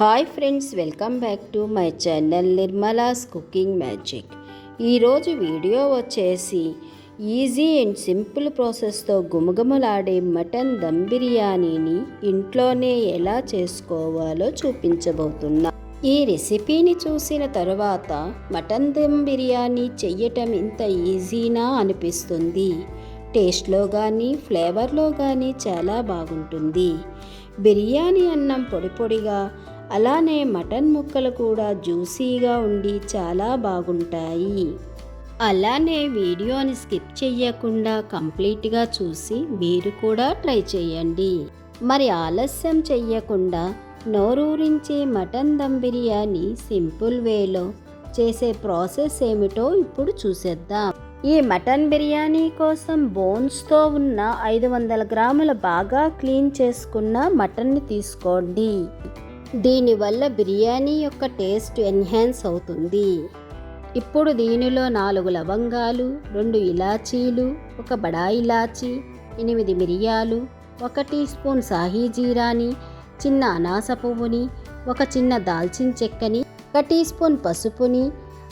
Hi friends welcome back to my channel Nirmala's cooking magic. ఈరోజు video వచ్చేసి easy and simple ప్రాసెస్తో గుమగుమలాడే mutton dum బిర్యానీని ఇంట్లోనే ఎలా చేసుకోవాలో చూపించబోతున్నా. ఈ రెసిపీని చూసిన తరువాత మటన్ దమ్ బిర్యానీ చెయ్యటం ఇంత ఈజీనా అనిపిస్తుంది. టేస్ట్లో కానీ ఫ్లేవర్లో కానీ చాలా బాగుంటుంది. బిర్యానీ అన్నం పొడి పొడిగా అలానే మటన్ ముక్కలు కూడా జ్యూసీగా ఉండి చాలా బాగుంటాయి. అలానే వీడియోని స్కిప్ చెయ్యకుండా కంప్లీట్గా చూసి మీరు కూడా ట్రై చేయండి మరి ఆలస్యం చెయ్యకుండా నోరూరించే మటన్ దమ్ బిర్యానీ సింపుల్ వేలో చేసే ప్రాసెస్ ఏమిటో ఇప్పుడు చూసేద్దాం. ఈ మటన్ బిర్యానీ కోసం బోన్స్తో ఉన్న ఐదు వందల గ్రాముల బాగా క్లీన్ చేసుకున్న మటన్ని తీసుకోండి. దీనివల్ల బిర్యానీ యొక్క టేస్ట్ ఎన్హాన్స్ అవుతుంది. ఇప్పుడు దీనిలో నాలుగు లవంగాలు రెండు ఇలాచీలు ఒక బడా ఇలాచీ ఎనిమిది మిరియాలు ఒక టీ స్పూన్ సాహీ జీరాని చిన్న అనాస పువ్వుని ఒక చిన్న దాల్చిన చెక్కని ఒక టీ స్పూన్ పసుపుని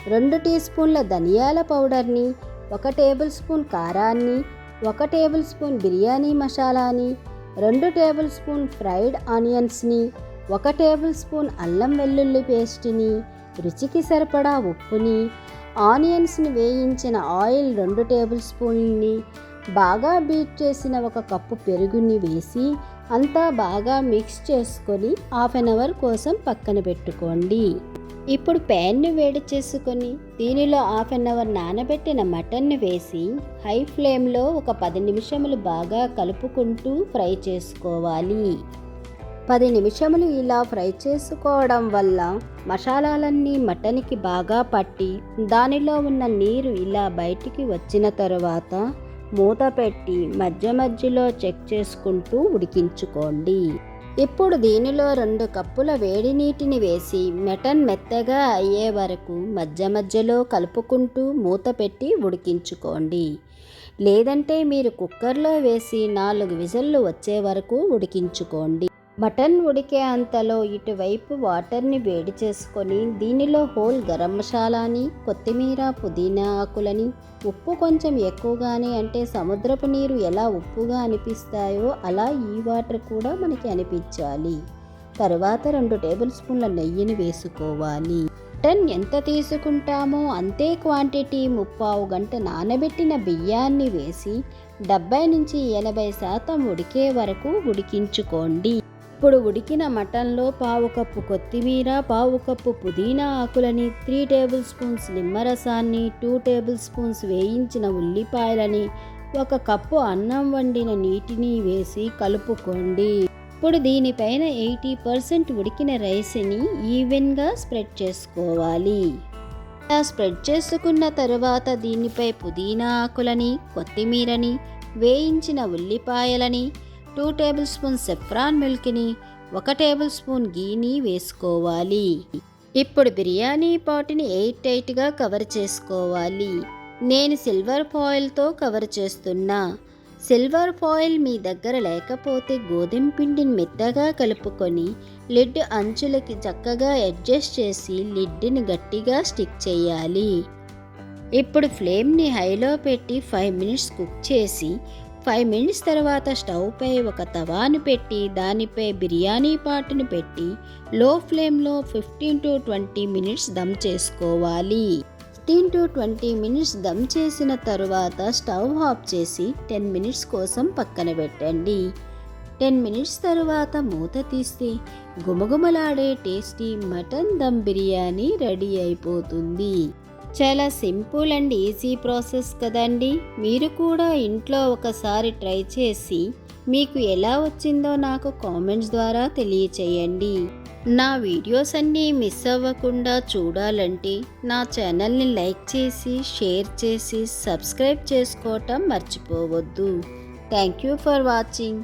రెండు టీ స్పూన్ల ధనియాల పౌడర్ని ఒక టేబుల్ స్పూన్ కారాన్ని ఒక టేబుల్ స్పూన్ బిర్యానీ మసాలాని రెండు టేబుల్ స్పూన్ ఫ్రైడ్ ఆనియన్స్ని ఒక టేబుల్ స్పూన్ అల్లం వెల్లుల్లి పేస్ట్ని రుచికి సరిపడా ఉప్పుని ఆనియన్స్ని వేయించిన ఆయిల్ రెండు టేబుల్ స్పూన్ని బాగా బీట్ చేసిన ఒక కప్పు పెరుగుని వేసి అంతా బాగా మిక్స్ చేసుకొని హాఫ్ అన్ అవర్ కోసం పక్కన పెట్టుకోండి. ఇప్పుడు ప్యాన్ని వేడి చేసుకొని దీనిలో హాఫ్ అన్ అవర్ నానబెట్టిన మటన్ని వేసి హై ఫ్లేమ్లో ఒక పది నిమిషములు బాగా కలుపుకుంటూ ఫ్రై చేసుకోవాలి. పది నిమిషములు ఇలా ఫ్రై చేసుకోవడం వల్ల మసాలాలన్నీ మటన్కి బాగా పట్టి దానిలో ఉన్న నీరు ఇలా బయటికి వచ్చిన తరువాత మూత పెట్టి మధ్య మధ్యలో చెక్ చేసుకుంటూ ఉడికించుకోండి. ఇప్పుడు దీనిలో రెండు కప్పుల వేడి నీటిని వేసి మటన్ మెత్తగా అయ్యే వరకు మధ్య మధ్యలో కలుపుకుంటూ మూత పెట్టి ఉడికించుకోండి. లేదంటే మీరు కుక్కర్లో వేసి నాలుగు విజల్లు వచ్చే వరకు ఉడికించుకోండి. మటన్ ఉడికే అంతలో ఇటువైపు వాటర్ని వేడి చేసుకొని దీనిలో హోల్ గరం మసాలాని కొత్తిమీర పుదీనా ఆకులని ఉప్పు కొంచెం ఎక్కువగానే అంటే సముద్రపు నీరు ఎలా ఉప్పుగా అనిపిస్తాయో అలా ఈ వాటర్ కూడా మనకి అనిపించాలి. తరువాత రెండు టేబుల్ స్పూన్ల నెయ్యిని వేసుకోవాలి. మటన్ ఎంత తీసుకుంటామో అంతే క్వాంటిటీ ముప్పావు గంట నానబెట్టిన బియ్యాన్ని వేసి డెబ్బై నుంచి ఎనభై శాతం ఉడికే వరకు ఉడికించుకోండి. ఇప్పుడు ఉడికిన మటన్లో పావు కప్పు కొత్తిమీర పావు కప్పు పుదీనా ఆకులని త్రీ టేబుల్ స్పూన్స్ నిమ్మరసాన్ని టూ టేబుల్ స్పూన్స్ వేయించిన ఉల్లిపాయలని ఒక కప్పు అన్నం వండిన నీటిని వేసి కలుపుకోండి. ఇప్పుడు దీనిపైన ఎయిటీ పర్సెంట్ ఉడికిన రైస్ని ఈవెన్గా స్ప్రెడ్ చేసుకోవాలి. ఇలా స్ప్రెడ్ చేసుకున్న తరువాత దీనిపై పుదీనా ఆకులని కొత్తిమీరని వేయించిన ఉల్లిపాయలని టూ టేబుల్ స్పూన్ సెఫ్రాన్ మిల్క్ని ఒక టేబుల్ స్పూన్ గీని వేసుకోవాలి. ఇప్పుడు బిర్యానీ పాటిని ఎయిట్ టైట్గా కవర్ చేసుకోవాలి. నేను సిల్వర్ ఫాయిల్తో కవర్ చేస్తున్నా. సిల్వర్ ఫాయిల్ మీ దగ్గర లేకపోతే గోధుమ పిండిని మెత్తగా కలుపుకొని లిడ్ అంచులకి చక్కగా అడ్జస్ట్ చేసి లిడ్ని గట్టిగా స్టిక్ చేయాలి. ఇప్పుడు ఫ్లేమ్ని హైలో పెట్టి ఫైవ్ మినిట్స్ కుక్ చేసి ఫైవ్ మినిట్స్ తర్వాత స్టవ్పై ఒక తవాను పెట్టి దానిపై బిర్యానీ పాటును పెట్టి లో ఫ్లేమ్లో fifteen to twenty minutes dum చేసుకోవాలి. Fifteen to twenty minutes dum చేసిన తరువాత స్టవ్ ఆఫ్ చేసి టెన్ మినిట్స్ కోసం పక్కన పెట్టండి. టెన్ మినిట్స్ తరువాత మూత తీస్తే గుమగుమలాడే tasty mutton dum biryani ready అయిపోతుంది. చాలా సింపుల్ అండ్ ఈజీ ప్రాసెస్ కదండి. మీరు కూడా ఇంట్లో ఒకసారి ట్రై చేసి మీకు ఎలా వచ్చిందో నాకు కామెంట్స్ ద్వారా తెలియచేయండి. నా వీడియోస్ అన్నీ మిస్ అవ్వకుండా చూడాలంటే నా ఛానల్ని లైక్ చేసి షేర్ చేసి సబ్స్క్రైబ్ చేసుకోవటం మర్చిపోవద్దు. Thank you for watching.